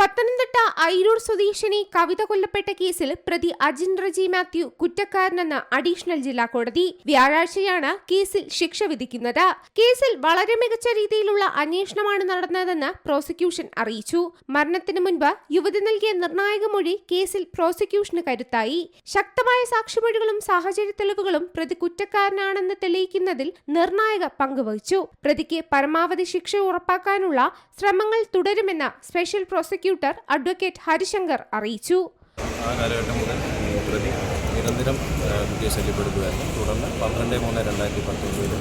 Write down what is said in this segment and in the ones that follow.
പത്തനംതിട്ട ഐരൂർ സ്വദേശിനി കവിത കൊല്ലപ്പെട്ട കേസിൽ പ്രതി അജിൻ റജി മാത്യു കുറ്റക്കാരനെന്ന് അഡീഷണൽ ജില്ലാ കോടതി വ്യാഴാഴ്ചയാണ് കേസിൽ ശിക്ഷ വിധിക്കുന്നത്. കേസിൽ വളരെ മികച്ച രീതിയിലുള്ള അന്വേഷണമാണ് നടന്നതെന്ന് പ്രോസിക്യൂഷൻ അറിയിച്ചു. മരണത്തിന് മുൻപ് യുവതി നൽകിയ നിർണായക മൊഴി കേസിൽ പ്രോസിക്യൂഷന് കരുത്തായി. ശക്തമായ സാക്ഷിമൊഴികളും സാഹചര്യ തെളിവുകളും പ്രതി കുറ്റക്കാരനാണെന്ന് തെളിയിക്കുന്നതിൽ നിർണായക പങ്കുവഹിച്ചു പ്രതിക്ക് പരമാവധി ശിക്ഷ ഉറപ്പാക്കാനുള്ള ശ്രമങ്ങൾ തുടരുമെന്ന് സ്പെഷ്യൽ പ്രോസിക്യൂട്ടർ അഡ്വക്കേറ്റ് ഹരിശങ്കർ അറിയിച്ചു. ആ കാലഘട്ടം മുതൽ പ്രതി നിരന്തരം കുട്ടിയെ ശല്യപ്പെടുത്തുകയായിരുന്നു. തുടർന്ന് പന്ത്രണ്ട് മൂന്ന് രണ്ടായിരത്തി പത്തൊമ്പതിൽ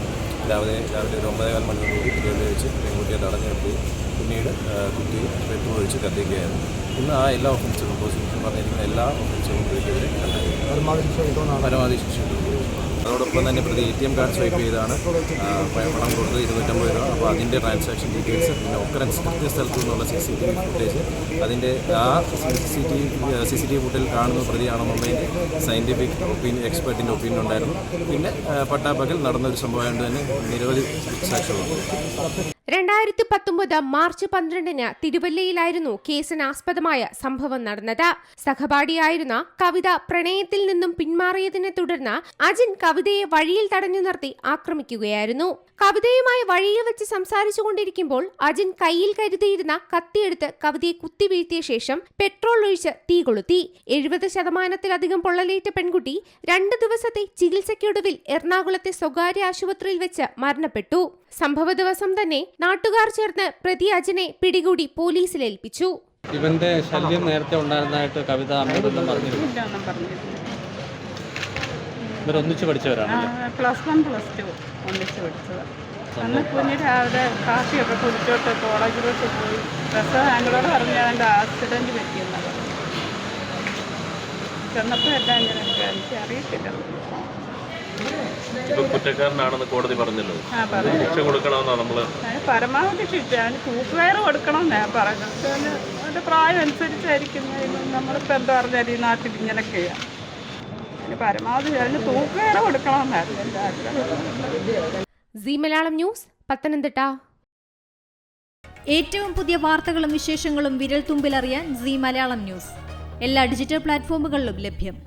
രാവിലെ രാവിലെ ഒരു ഒമ്പതേകാൽ മണിയോടുകൂടി തിരുവല്ല വെച്ച് പെൺകുട്ടിയെ തടഞ്ഞു പിന്നീട് കുട്ടിയെ പെട്രോൾ ഒഴിച്ച് കത്തിക്കുകയായിരുന്നു. ഇന്ന് ആ എല്ലാ ഒഫൻസുകളും പ്രോസിക്യൂഷൻ പറഞ്ഞിരിക്കുന്ന എല്ലാ ഒഫൻസുകളും പ്രതിക്കെതിരെ പരമാവധി ശിക്ഷ അതോടൊപ്പം തന്നെ പ്രതി A T M card swipe ചെയ്താണ്. പണം കൊടുത്തത് ഇരുന്നൂറ്റമ്പത് രൂപ. അപ്പോൾ അതിന്റെ ട്രാൻസാക്ഷൻ ഡീറ്റെയിൽസ് പിന്നെ ഒക്കറൻസ് കൃത്യസ്ഥലത്തു നിന്നുള്ള C C T V footage അതിന്റെ ആ C T C C T V ഫുട്ടിൽ കാണുന്ന പ്രതിയാണെന്നുള്ളതിന്റെ സയന്റിഫിക് ഒപ്പീനിയൻ എക്സ്പെർട്ടിന്റെ ഒപ്പീനിയൻ ഉണ്ടായിരുന്നു. പിന്നെ പട്ടാപ്പകൽ നടന്നൊരു സംഭവമായതുകൊണ്ട് തന്നെ നിരവധി സാക്ഷികളുണ്ട് രണ്ടായിരത്തി പത്തൊമ്പത് മാർച്ച് പന്ത്രണ്ടിന് തിരുവല്ലയിലായിരുന്നു കേസിനാസ്പദമായ സംഭവം നടന്നത്. സഹപാഠിയായിരുന്ന കവിത പ്രണയത്തിൽ നിന്നും പിന്മാറിയതിനെ തുടർന്ന് അജിൻ കവിതയെ വഴിയിൽ തടഞ്ഞു നിർത്തി ആക്രമിക്കുകയായിരുന്നു. കവിതയുമായി വഴിയിൽ വെച്ച് സംസാരിച്ചു കൊണ്ടിരിക്കുമ്പോൾ അജിൻ കയ്യിൽ കരുതിയിരുന്ന കത്തിയെടുത്ത് കവിതയെ കുത്തിവീഴ്ത്തിയ ശേഷം പെട്രോൾ ഒഴിച്ച് തീ കൊളുത്തി. എഴുപത് ശതമാനത്തിലധികം പൊള്ളലേറ്റ പെൺകുട്ടി രണ്ട് ദിവസത്തെ ചികിത്സയ്ക്കൊടുവിൽ എറണാകുളത്തെ സ്വകാര്യ ആശുപത്രിയിൽ വെച്ച് മരണപ്പെട്ടു. സംഭവ ദിവസം തന്നെ നാട്ടുകാർ ചേർന്ന് പ്രതി അജിനെ പിടികൂടി പോലീസിൽ ഏൽപ്പിച്ചു. ഇവന്റെ ശല്യം നേരത്തെ ഉണ്ടായിരുന്നതായിട്ട് കവിത അമ്മയോടൊന്നും പറഞ്ഞിരുന്നു. ഇല്ല ഒന്നും പറഞ്ഞിട്ടില്ല ഇവരൊന്നിച്ച് പഠിച്ചവരാണ് പ്ലസ് വൺ പ്ലസ് ടു ഒന്നിച്ച് പഠിച്ചവർ. അന്ന് കുഞ്ഞ് രാവിലെ കാപ്പിയൊക്കെ കുടിച്ചോട്ട് കോളേജിലോട്ട് പോയി. ബസ് ഞങ്ങളോട് പറഞ്ഞ ആക്സിഡന്റ് ആക്സിഡന്റ് പറ്റിയെന്നാണ് ചെന്നപ്പോൾ എല്ലാം ഇങ്ങനെ എനിക്ക് അറിയത്തില്ല. ഇപ്പൊ കുറ്റക്കാരനാണെന്ന് കോടതി പറഞ്ഞല്ലോ. ശിക്ഷ കൊടുക്കണമെന്നാ നമ്മൾ പരമാവധി ശിക്ഷ. അതിന് തൂക്കുകയറ് കൊടുക്കണം എന്നാ പറഞ്ഞത്. പ്രായം അനുസരിച്ചായിരിക്കും. നമ്മളിപ്പോ എന്താ പറഞ്ഞാൽ ഈ നാട്ടിൽ ഇങ്ങനെയൊക്കെയാണ് അതിന് പരമാവധി അതിന് തൂക്കുകയറ് കൊടുക്കണമെന്നായിരുന്നു എന്റെ ആഗ്രഹം. C Malayalam news Pathanamthitta. ഏറ്റവും പുതിയ വാർത്തകളും വിശേഷങ്ങളും വിരൽ തുമ്പിലറിയാൻ സി മലയാളം ന്യൂസ്. എല്ലാ ഡിജിറ്റൽ പ്ലാറ്റ്ഫോമുകളിലും ലഭ്യം.